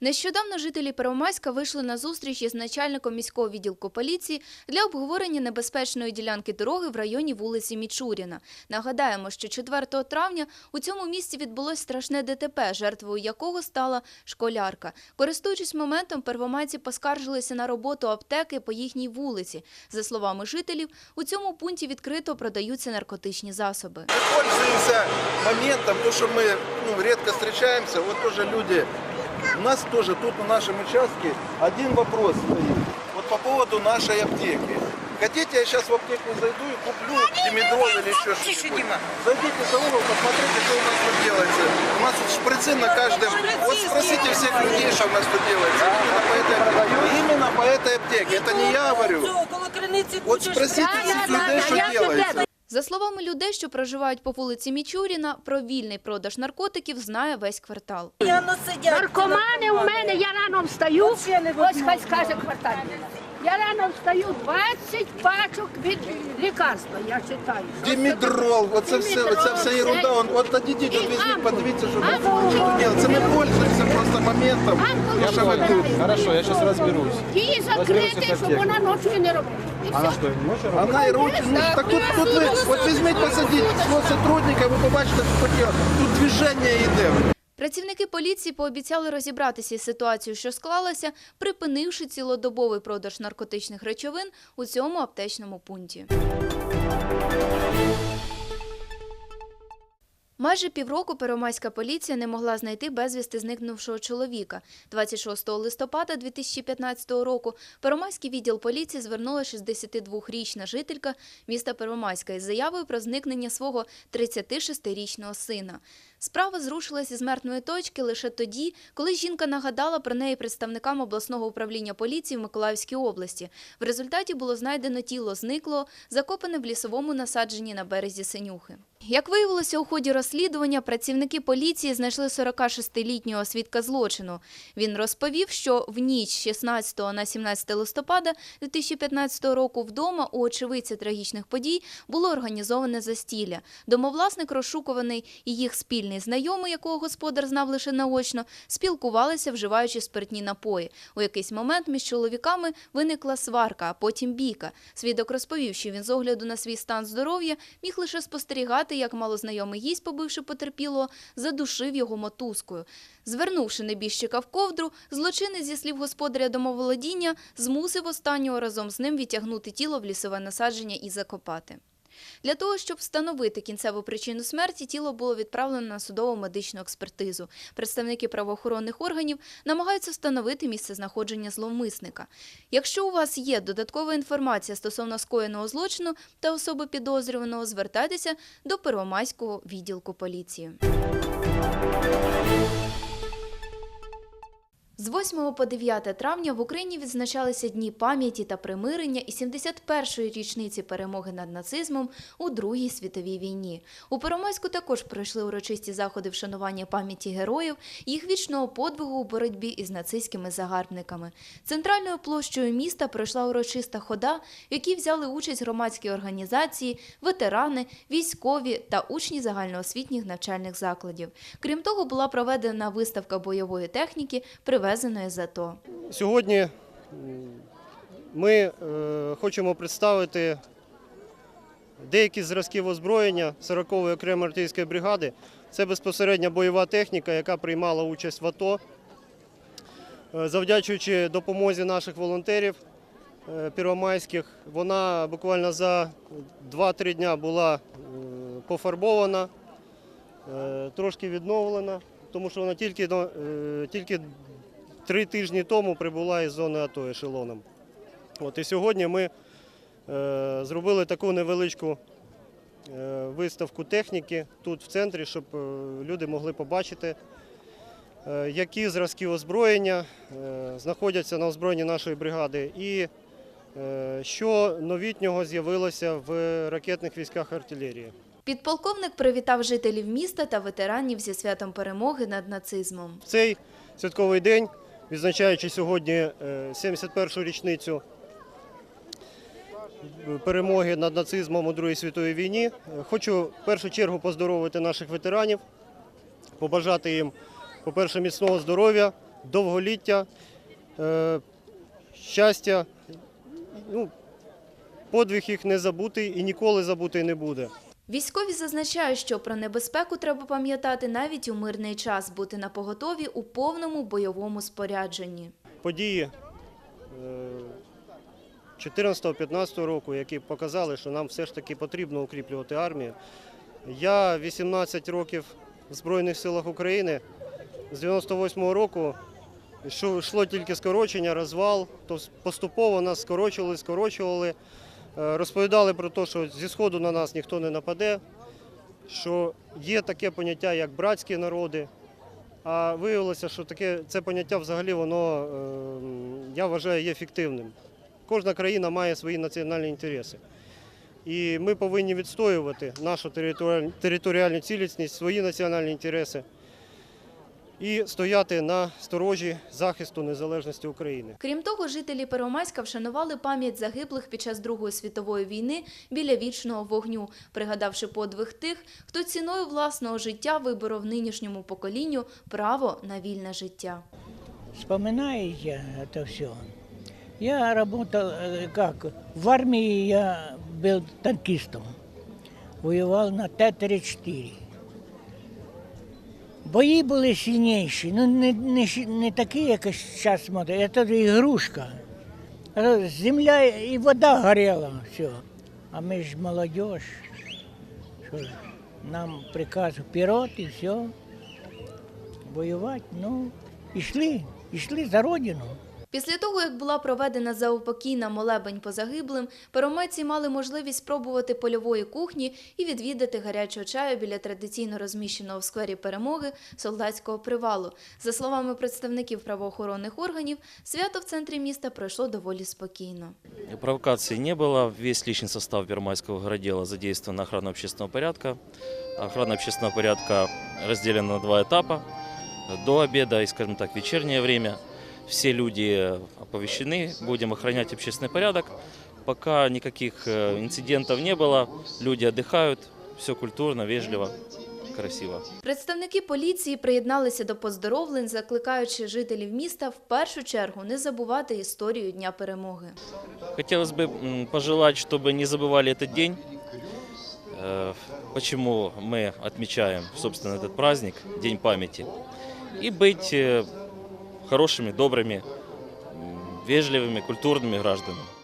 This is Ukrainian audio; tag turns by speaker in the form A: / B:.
A: Нещодавно жителі Первомайська вийшли на зустріч із начальником міського відділку поліції для обговорення небезпечної ділянки дороги в районі вулиці Мічуріна. Нагадаємо, що 4 травня у цьому місці відбулось страшне ДТП, жертвою якого стала школярка. Користуючись моментом, первомайці поскаржилися на роботу аптеки по їхній вулиці. За словами жителів, у цьому пункті відкрито продаються наркотичні засоби.
B: Пользуемся моментом, то, что мы ну, редко встречаемся, вот тоже люди, у нас тоже тут на нашем участке один вопрос стоит, вот по поводу нашей аптеки. Хотите, я сейчас в аптеку зайду и куплю димедрол или еще что-нибудь? Зайдите за угол, посмотрите, что у нас тут делается. У нас тут шприцы на каждом. Вот спросите всех людей, что у нас тут делается. Именно по этой аптеке. Именно по этой аптеке. Это не я говорю. Вот спросите всех людей, что делается.
A: За словами людей, що проживають по вулиці Мічуріна, про вільний продаж наркотиків знає весь квартал.
C: Наркомани у мене, я рано встаю,
D: не
C: ось хай скаже квартал. Я рано встаю 20 пачок від лікарства, я читаю.
B: Димедрол, вот це все, оця вся ерунда, он, от отійдіть, от візьміть, подивіться, що делать. Це ми пользуємося просто моментом, ви.
E: Хорошо, я сейчас разберусь.
C: Її закрити, щоб вона ночі не робила.
E: Она что, ночью
B: Она и ручі, ну так тут, тут ви, от візьміть, посадіть свого сотрудника, ви побачите, що таке, тут движення йде.
A: Працівники поліції пообіцяли розібратися із ситуацією, що склалася, припинивши цілодобовий продаж наркотичних речовин у цьому аптечному пункті. Майже півроку Первомайська поліція не могла знайти безвісти зникнувшого чоловіка. 26 листопада 2015 року Первомайський відділ поліції звернула 62-річна жителька міста Первомайська із заявою про зникнення свого 36-річного сина. Справа зрушилася із мертвої точки лише тоді, коли жінка нагадала про неї представникам обласного управління поліції в Миколаївській області. В результаті було знайдено тіло зниклого, закопане в лісовому насадженні на березі Синюхи. Як виявилося у ході розслідування, працівники поліції знайшли 46-літнього свідка злочину. Він розповів, що в ніч 16 на 17 листопада 2015 року вдома у очевидця трагічних подій було організоване застілля. Домовласник розшукуваний і їх спільний знайомий, якого господар знав лише наочно, спілкувалися, вживаючи спиртні напої. У якийсь момент між чоловіками виникла сварка, а потім бійка. Свідок розповів, що він з огляду на свій стан здоров'я міг лише спостерігати, як малознайомий гість, побивши потерпілого, задушив його мотузкою. Звернувши небіжчика в ковдру, злочинець, зі слів господаря домоволодіння, змусив останнього разом з ним відтягнути тіло в лісове насадження і закопати. Для того, щоб встановити кінцеву причину смерті, тіло було відправлено на судово медичну експертизу. Представники правоохоронних органів намагаються встановити місце знаходження зловмисника. Якщо у вас є додаткова інформація стосовно скоєного злочину та особи підозрюваного, звертайтеся до Первомайського відділку поліції. 8 по 9 травня в Україні відзначалися дні пам'яті та примирення і 71-ї річниці перемоги над нацизмом у Другій світовій війні. У Первомайську також пройшли урочисті заходи вшанування пам'яті героїв, їх вічного подвигу у боротьбі із нацистськими загарбниками. Центральною площею міста пройшла урочиста хода, в якій взяли участь громадські організації, ветерани, військові та учні загальноосвітніх навчальних закладів. Крім того, була проведена виставка бойової техніки, привезеної з АТО.
F: Сьогодні ми е, хочемо представити деякі зразків озброєння 40-ї окремої артилерійської бригади. Це безпосередньо бойова техніка, яка приймала участь в АТО. Е, Завдячуючи допомозі наших волонтерів е, первомайських, вона буквально за 2-3 дня була пофарбована, трошки відновлена, тому що вона тільки, тільки три тижні тому прибула із зони АТО ешелоном. От, і сьогодні ми е, зробили таку невеличку е, виставку техніки тут в центрі, щоб е, люди могли побачити, е, які зразки озброєння е, знаходяться на озброєнні нашої бригади і е, що новітнього з'явилося в ракетних військах артилерії.
A: Підполковник привітав жителів міста та ветеранів зі святом перемоги над нацизмом.
F: В цей святковий день, відзначаючи сьогодні е, 71-шу річницю перемоги над нацизмом у Другій світовій війні, е, хочу в першу чергу поздоровити наших ветеранів, побажати їм, по-перше, міцного здоров'я, довголіття, е, щастя. Ну, подвиг їх не забутий і ніколи забутий не буде.
A: Військові зазначають, що про небезпеку треба пам'ятати навіть у мирний час, бути на поготові у повному бойовому спорядженні.
F: події 14-15 року, які показали, що нам все ж таки потрібно укріплювати армію. Я 18 років в Збройних силах України. З 98-го року йшло тільки скорочення, розвал, то поступово нас скорочували, скорочували. Е, Розповідали про те, що зі сходу на нас ніхто не нападе, що є таке поняття, як братські народи. А виявилося, що таке це поняття взагалі воно е, я вважаю є фіктивним. Кожна країна має свої національні інтереси. І ми повинні відстоювати нашу територіальну цілісність, свої національні інтереси і стояти на сторожі захисту незалежності України.
A: Крім того, жителі Первомайська вшанували пам'ять загиблих під час Другої світової війни біля вічного вогню, пригадавши подвиг тих, хто ціною власного життя виборов нинішньому поколінню право на вільне життя.
D: Вспоминаю я это все. Я работал, э, как, в армии я был танкистом. Воевал на Т-34. Бої були сильніші, ну не, не, не такі, як зараз модель, це ігрушка. Е, Земля і вода горела, все. А ми ж молодіж, Що ж, нам приказ вперед і все. Воювати, ну, ішли, ішли за родину.
A: Після того, як була проведена заупокійна молебень по загиблим, перомайці мали можливість спробувати польової кухні і відвідати гарячого чаю біля традиційно розміщеного в сквері перемоги солдатського привалу. За словами представників правоохоронних органів, свято в центрі міста пройшло доволі спокійно.
E: Провокаций не было. Весь личный состав Первомайского городела задействован на охрану общественного порядка. Охрана общественного порядка разделена на два этапа. До обеда и, скажем так, вечернее время. Все люди оповещены, будем охранять общественный порядок. Пока никаких э, инцидентов не было, люди отдыхают, все культурно, вежливо, красиво.
A: Представники поліції приєдналися до поздоровлень, закликаючи жителів міста в першу чергу не забувати історію Дня перемоги.
E: Хотелось бы м, пожелать, чтобы не забывали этот день. Э, Почему мы отмечаем, собственно, этот праздник, День памяти. И быть э, хорошими, добрыми, м, вежливыми, культурными гражданами.